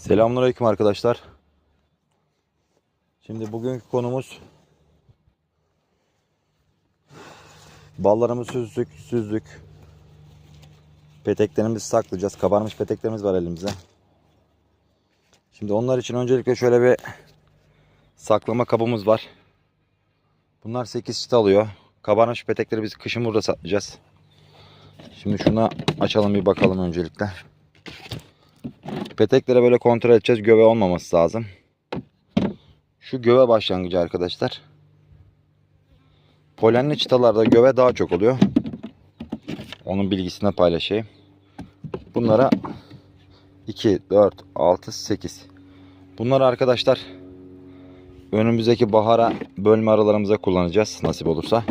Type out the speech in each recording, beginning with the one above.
Selamünaleyküm arkadaşlar. Şimdi bugünkü konumuz ballarımızı süzdük, süzdük. Peteklerimizi saklayacağız. Kabarmış peteklerimiz var elimizde. Şimdi onlar için öncelikle şöyle bir saklama kabımız var. Bunlar 8 çıta alıyor. Kabarmış petekleri biz kışın burada saklayacağız. Şimdi şuna açalım bir bakalım öncelikle. Peteklere böyle kontrol edeceğiz. Göve olmaması lazım. Şu göve başlangıcı arkadaşlar. Polenli çıtalarda göve daha çok oluyor. Onun bilgisini paylaşayım. Bunlara 2, 4, 6, 8. Bunları arkadaşlar önümüzdeki bahara bölme aralarımıza kullanacağız nasip olursa.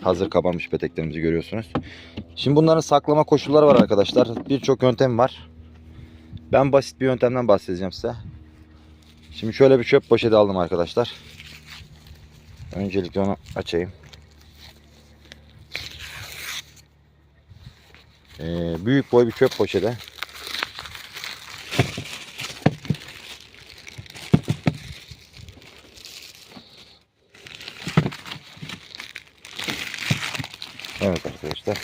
Hazır kabarmış peteklerimizi görüyorsunuz. Şimdi bunların saklama koşulları var arkadaşlar. Birçok yöntem var. Ben basit bir yöntemden bahsedeceğim size. Şimdi şöyle bir çöp poşeti aldım arkadaşlar. Öncelikle onu açayım. Ee, büyük boy bir çöp poşeti. Evet arkadaşlar.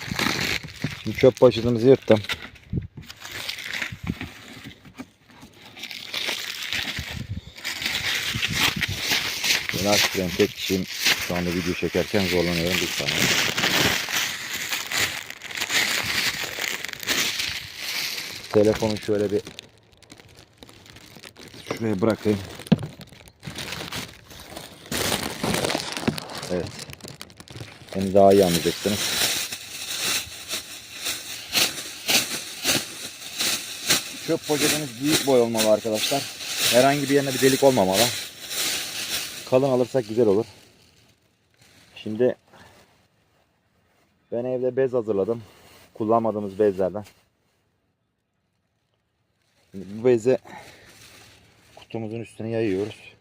Şimdi çöp poşetimizi yırttım. Yeni açıklayayım tek kişiyim. Şu anda video çekerken zorlanıyorum bir saniye. Telefonu şöyle bir şuraya bırakayım. Evet. Beni daha iyi anlayacaksınız. Çöp poşetimiz büyük boy olmalı arkadaşlar. Herhangi bir yerine bir delik olmamalı. Kalın alırsak güzel olur. Şimdi ben evde bez hazırladım. Kullanmadığımız bezlerden. Şimdi bu bezi kutumuzun üstüne yayıyoruz.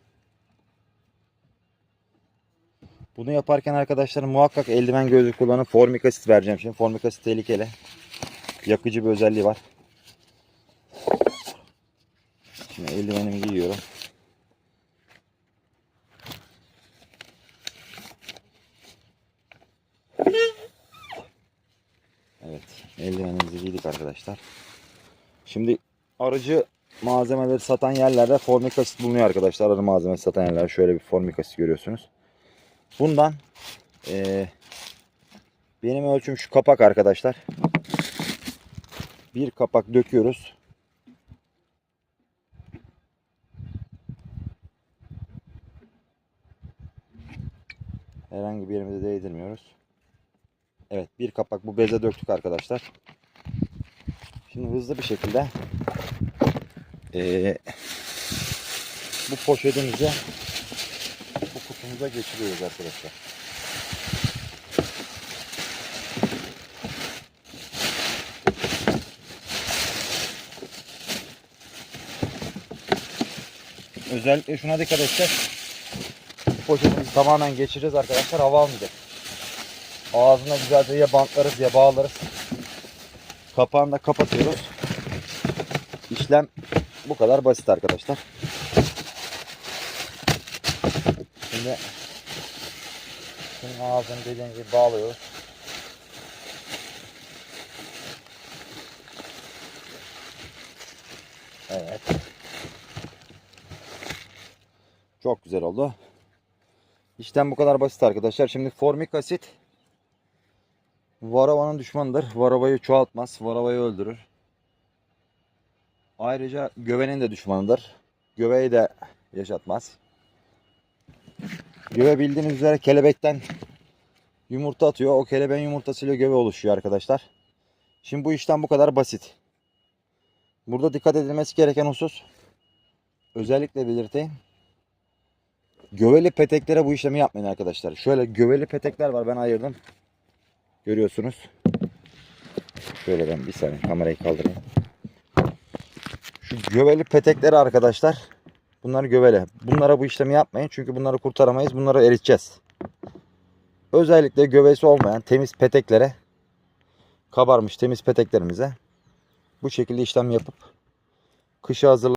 Bunu yaparken arkadaşlar muhakkak eldiven gözlük kullanın. Formik asit vereceğim şimdi. Formik asit tehlikeli. Yakıcı bir özelliği var. Şimdi eldivenimi giyiyorum. Evet. Eldivenimizi giydik arkadaşlar. Şimdi arıcı malzemeleri satan yerlerde formik asit bulunuyor arkadaşlar. Arı malzemesi satan yerlerde şöyle bir formik asit görüyorsunuz. Bundan eee, benim ölçüm şu kapak arkadaşlar. Bir kapak döküyoruz. Herhangi bir yerimize değdirmiyoruz. Evet bir kapak bu beze döktük arkadaşlar. Şimdi hızlı bir şekilde eee, bu poşetimize bu kutumuza geçiriyoruz arkadaşlar. Özellikle şuna dikkat edeceğiz. Poşetimizi tamamen geçireceğiz arkadaşlar. Hava almayacak. Ağzına güzelce ya bantlarız ya bağlarız. Kapağını da kapatıyoruz. İşlem bu kadar basit arkadaşlar. Şimdi şunun ağzını dediğim gibi bağlıyoruz. Evet. Çok güzel oldu. İşlem bu kadar basit arkadaşlar. Şimdi formik asit Varava'nın düşmanıdır. Varava'yı çoğaltmaz. Varava'yı öldürür. Ayrıca gövenin de düşmanıdır. Göveyi de yaşatmaz. Göve bildiğiniz üzere kelebekten yumurta atıyor. O kelebeğin yumurtasıyla göve oluşuyor arkadaşlar. Şimdi bu işlem bu kadar basit. Burada dikkat edilmesi gereken husus özellikle belirteyim. Göveli peteklere bu işlemi yapmayın arkadaşlar. Şöyle göveli petekler var ben ayırdım. Görüyorsunuz. Şöyle ben bir saniye kamerayı kaldırayım. Şu göveli petekleri arkadaşlar. Bunlar göveli. Bunlara bu işlemi yapmayın. Çünkü bunları kurtaramayız. Bunları eriteceğiz. Özellikle gövesi olmayan temiz peteklere kabarmış temiz peteklerimize bu şekilde işlem yapıp kışa hazırla